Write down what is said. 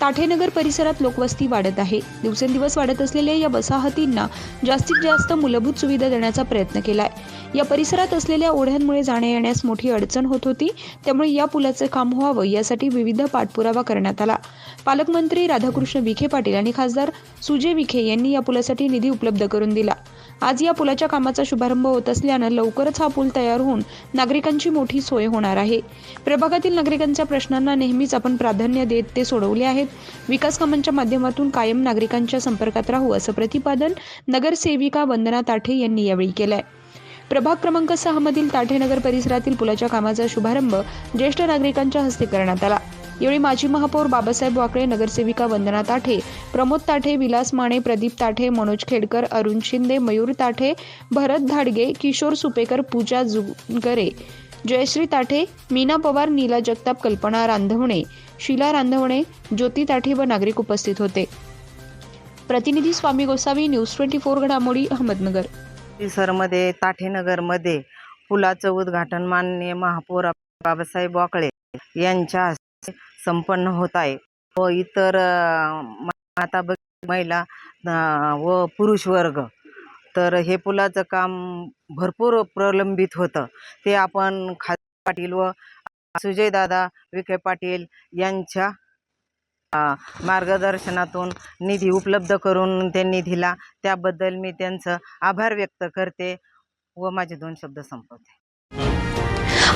ताठेनगर परिसरात लोकवस्ती वाढत आहे. दिवसेंदिवस वाढत असलेल्या या वसाहतींना जास्तीत जास्त मूलभूत सुविधा देण्याचा प्रयत्न केलाय. या परिसरात असलेल्या ओढ्यांमुळे जाण्या येण्यास मोठी अडचण होत होती. त्यामुळे या पुलाचे काम व्हावं यासाठी विविध पाठपुरावा करण्यात आला. पालकमंत्री राधाकृष्ण विखे पाटील आणि खासदार सुजय विखे यांनी या पुलासाठी निधी उपलब्ध करून दिला. आज या पुलाच्या कामाचा शुभारंभ होत असल्यानं लवकरच हा पूल तयार होऊन नागरिकांची मोठी सोय होणार आहे. प्रभागातील नागरिकांच्या प्रश्नांना नेहमीच आपण प्राधान्य देत ते सोडवले आहेत. विकास कामांच्या माध्यमातून कायम नागरिकांच्या संपर्कात राहू असं प्रतिपादन नगरसेविका वंदना ताठे यांनी यावेळी केलंय. प्रभाग क्रमांक सहा मधील ताठेनगर परिसरातील पुलाच्या कामाचा शुभारंभ ज्येष्ठ नागरिकांच्या हस्ते करण्यात आला. यावेळी माजी महापौर बाबासाहेब वाकळे नगरसेविका वंदना ताठे प्रमोद ताठे विलास माने प्रदीप ताठे मनोज खेडकर अरुण शिंदे मयूर ताठे भरत धाडगे किशोर सुपेकर पूजा जुगरे जयश्री ताठे मीना पवार नीला जगताप कल्पना रांधवणे शीला रांधवणे ज्योती ताठे व नागरिक उपस्थित होते. प्रतिनिधी Swami Gosavi news twenty four घडामोडी अहमदनगर. सरमध्ये ताठेनगरमध्ये पुलाचं उद्घाटन माननीय महापौर बाबासाहेब वाकळे यांच्या संपन्न होत आहे. व इतर माता महिला व पुरुष वर्ग. तर हे पुलाचं काम भरपूर प्रलंबित होतं. ते आपण खासदार पाटील व सुजयदादा विखे पाटील यांच्या मार्गदर्शनातून निधी उपलब्ध करून त्यांनी दिला. त्याबद्दल मी त्यांचं आभार व्यक्त करते व माझे दोन शब्द संपवते.